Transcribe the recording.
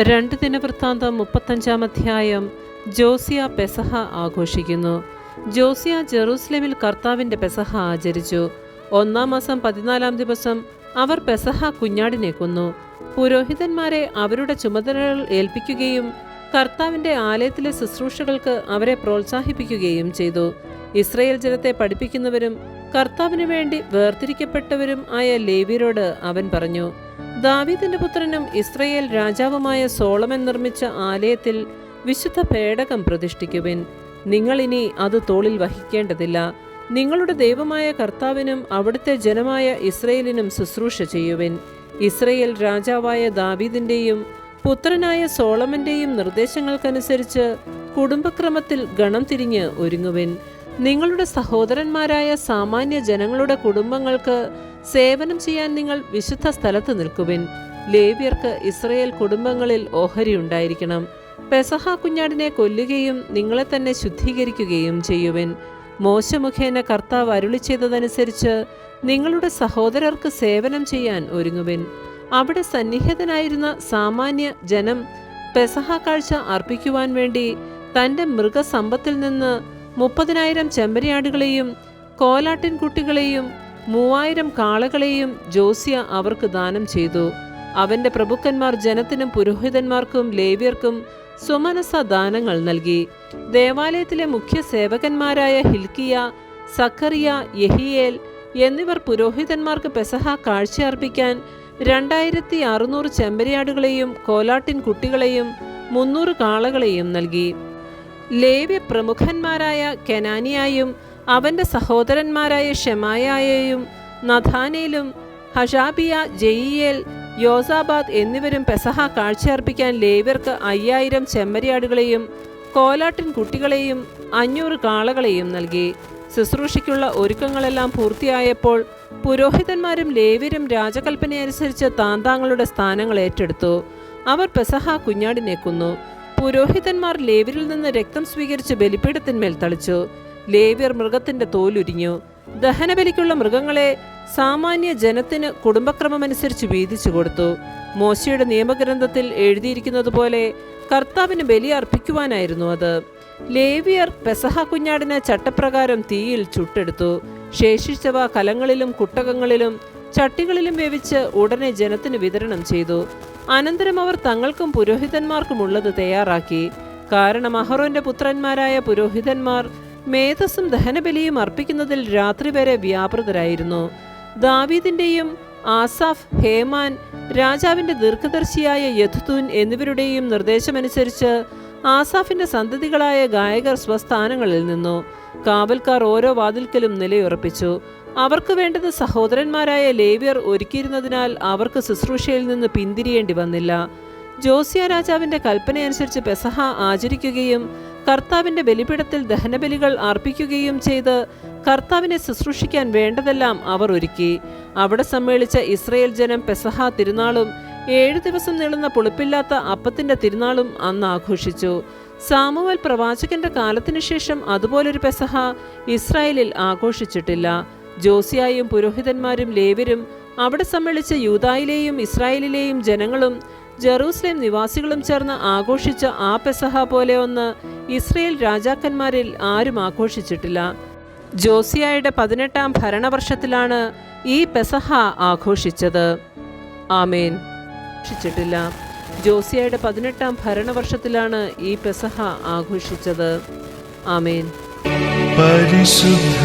രണ്ട് ദിനവൃത്താന്തം മുപ്പത്തഞ്ചാം അധ്യായം ജോസിയ പെസഹ ആഘോഷിക്കുന്നു. ജോസിയ ജെറൂസലേമിൽ കർത്താവിന്റെ പെസഹ ആചരിച്ചു. ഒന്നാം മാസം പതിനാലാം ദിവസം അവർ പെസഹ കുഞ്ഞാടിനെ കൊന്നു. പുരോഹിതന്മാരെ അവരുടെ ചുമതലകൾ ഏൽപ്പിക്കുകയും കർത്താവിന്റെ ആലയത്തിലെ ശുശ്രൂഷകൾക്ക് അവരെ പ്രോത്സാഹിപ്പിക്കുകയും ചെയ്തു. ഇസ്രയേൽ ജനത്തെ പഠിപ്പിക്കുന്നവരും കർത്താവിനു വേണ്ടി വേർതിരിക്കപ്പെട്ടവരും ആയ ലേവിയരോട് അവൻ പറഞ്ഞു ദാവീദിന്റെ പുത്രനും ഇസ്രയേൽ രാജാവുമായ സോളമൻ നിർമ്മിച്ച ആലയത്തിൽ വിശുദ്ധ പേടകം പ്രതിഷ്ഠിക്കുവിൻ. നിങ്ങൾ ഇനി അത് തോളിൽ വഹിക്കേണ്ടതില്ല. നിങ്ങളുടെ ദൈവമായ കർത്താവിനും അവിടുത്തെ ജനമായ ഇസ്രയേലിനും ശുശ്രൂഷ ചെയ്യുവിൻ. ഇസ്രയേൽ രാജാവായ ദാവീദിന്റെയും പുത്രനായ സോളമന്റെയും നിർദ്ദേശങ്ങൾക്കനുസരിച്ച് കുടുംബക്രമത്തിൽ ഗണം തിരിഞ്ഞ് ഒരുങ്ങുവിൻ. നിങ്ങളുടെ സഹോദരന്മാരായ സാമാന്യ ജനങ്ങളുടെ കുടുംബങ്ങൾക്ക് സേവനം ചെയ്യാൻ നിങ്ങൾ വിശുദ്ധ സ്ഥലത്ത് നിൽക്കുവിൻ. ലേവ്യർക്ക് ഇസ്രയേൽ കുടുംബങ്ങളിൽ ഓഹരി ഉണ്ടായിരിക്കണം. പെസഹ കുഞ്ഞാടിനെ കൊല്ലുകയും നിങ്ങളെ തന്നെ ശുദ്ധീകരിക്കുകയും ചെയ്യുവിൻ. മോശ മുഖേന കർത്താവ് അരുളി ചെയ്തതനുസരിച്ച് നിങ്ങളുടെ സഹോദരർക്ക് സേവനം ചെയ്യാൻ ഒരുങ്ങുവിൻ. അവിടെ സന്നിഹിതനായിരുന്ന സാമാന്യ ജനം പെസഹ കാഴ്ച അർപ്പിക്കുവാൻ വേണ്ടി തന്റെ മൃഗസമ്പത്തിൽ നിന്ന് മുപ്പതിനായിരം ചെമ്പരിയാടുകളെയും കോലാട്ടിൻ കുട്ടികളെയും മൂവായിരം കാളകളെയും ജോസിയ അവർക്ക് ദാനം ചെയ്തു. അവന്റെ പ്രഭുക്കന്മാർ ജനത്തിനും പുരോഹിതന്മാർക്കും ലേവ്യർക്കും സ്വമനസ ദാനങ്ങൾ നൽകി. ദേവാലയത്തിലെ മുഖ്യ സേവകന്മാരായ ഹിൽക്കിയ സക്കറിയ യഹിയേൽ എന്നിവർ പുരോഹിതന്മാർക്ക് പെസഹ കാഴ്ചയർപ്പിക്കാൻ രണ്ടായിരത്തി അറുന്നൂറ് ചെമ്പരിയാടുകളെയും കോലാട്ടിൻ കുട്ടികളെയും മുന്നൂറ് കാളകളെയും നൽകി. ലേവ്യ പ്രമുഖന്മാരായ കെനാനിയായും അവന്റെ സഹോദരന്മാരായ ഷെമായയെയും നഥാനയിലും ഹഷാബിയ ജയിയേൽ യോസാബാദ് എന്നിവരും പെസഹ കാഴ്ചയർപ്പിക്കാൻ ലേവ്യർക്ക് അയ്യായിരം ചെമ്മരിയാടുകളെയും കോലാട്ടിൻ കുട്ടികളെയും അഞ്ഞൂറ് കാളകളെയും നൽകി. ശുശ്രൂഷയ്ക്കുള്ള ഒരുക്കങ്ങളെല്ലാം പൂർത്തിയായപ്പോൾ പുരോഹിതന്മാരും ലേവ്യരും രാജകൽപ്പനയനുസരിച്ച് താന്താങ്ങളുടെ സ്ഥാനങ്ങൾ ഏറ്റെടുത്തു. അവർ പെസഹ കുഞ്ഞാടിനെ കൊന്നു. പുരോഹിതന്മാർ ലേവ്യരിൽ നിന്ന് രക്തം സ്വീകരിച്ച് ബലിപീഠത്തിന്മേൽ തളിച്ചു. ലേവ്യർ മൃഗത്തിന്റെ തോലുരിഞ്ഞു. ദഹനബലിക്കുള്ള മൃഗങ്ങളെ സാമാന്യ ജനത്തിന് കുടുംബക്രമമനുസരിച്ച് വീതിച്ചു കൊടുത്തു. മോശയുടെ നിയമഗ്രന്ഥത്തിൽ എഴുതിയിരിക്കുന്നത് പോലെ കർത്താവിന് ബലി അർപ്പിക്കുവാനായിരുന്നു അത്. ലേവിയർ പെസഹ കുഞ്ഞാടിനെ ചട്ടപ്രകാരം തീയിൽ ചുട്ടെടുത്തു. ശേഷിച്ചവ കലങ്ങളിലും കുട്ടകങ്ങളിലും ചട്ടികളിലും വേവിച്ച് ഉടനെ ജനത്തിന് വിതരണം ചെയ്തു. അനന്തരം അവർ തങ്ങൾക്കും പുരോഹിതന്മാർക്കുമുള്ളത് തയ്യാറാക്കി. കാരണം അഹറോന്റെ പുത്രന്മാരായ പുരോഹിതന്മാർ മേധസ്സും ദഹനബലിയും അർപ്പിക്കുന്നതിൽ രാത്രി വരെ വ്യാപൃതരായിരുന്നു. ദാവീദിന്റെയും ആസാഫ് ഹേമാൻ രാജാവിന്റെ ദീർഘദർശിയായ യഥുതൂൻ എന്നിവരുടെയും നിർദ്ദേശമനുസരിച്ച് ആസാഫിന്റെ സന്തതികളായ ഗായകർ സ്വസ്ഥാനങ്ങളിൽ നിന്നു. കാവൽക്കാർ ഓരോ വാതിൽക്കലും നിലയുറപ്പിച്ചു. അവർക്ക് വേണ്ടത് സഹോദരന്മാരായ ലേവ്യർ ഒരുക്കിയിരുന്നതിനാൽ അവർക്ക് ശുശ്രൂഷയിൽ നിന്ന് പിന്തിരിയേണ്ടി വന്നില്ല. ജോസിയ രാജാവിന്റെ കൽപ്പനയനുസരിച്ച് പെസഹ ആചരിക്കുകയും കർത്താവിന്റെ ബലിപീഠത്തിൽ ദഹനബലികൾ അർപ്പിക്കുകയും ചെയ്ത് കർത്താവിനെ ശുശ്രൂഷിക്കാൻ വേണ്ടതെല്ലാം അവർ ഒരുക്കി. അവിടെ സമ്മേളിച്ച ഇസ്രയേൽ ജനം പെസഹ തിരുനാളും ഏഴു ദിവസം നീളുന്ന പുളിപ്പില്ലാത്ത അപ്പത്തിന്റെ തിരുനാളും അന്ന് ആഘോഷിച്ചു. സാമുവൽ പ്രവാചകന്റെ കാലത്തിനു ശേഷം അതുപോലൊരു പെസഹ ഇസ്രായേലിൽ ആഘോഷിച്ചിട്ടില്ല. ജോസിയായും പുരോഹിതന്മാരും ലേവരും അവിടെ സമ്മേളിച്ച യൂതായിലെയും ഇസ്രായേലിലെയും ജനങ്ങളും ജെറൂസലേം നിവാസികളും ചേർന്ന് ആഘോഷിച്ച ആ പെസഹ പോലെ ഒന്ന് ഇസ്രയേൽ രാജാക്കന്മാരിൽ ആരും ആഘോഷിച്ചിട്ടില്ല. ജോസിയായുടെ പതിനെട്ടാം ഭരണവർഷത്തിലാണ് ഈ പെസഹ ആഘോഷിച്ചത്. ആമേൻ. ആഘോഷിച്ചിട്ടില്ല. ജോസിയായുടെ പതിനെട്ടാം ഭരണവർഷത്തിലാണ് ഈ പെസഹ ആഘോഷിച്ചത്. ആമേൻ. പരിശുദ്ധ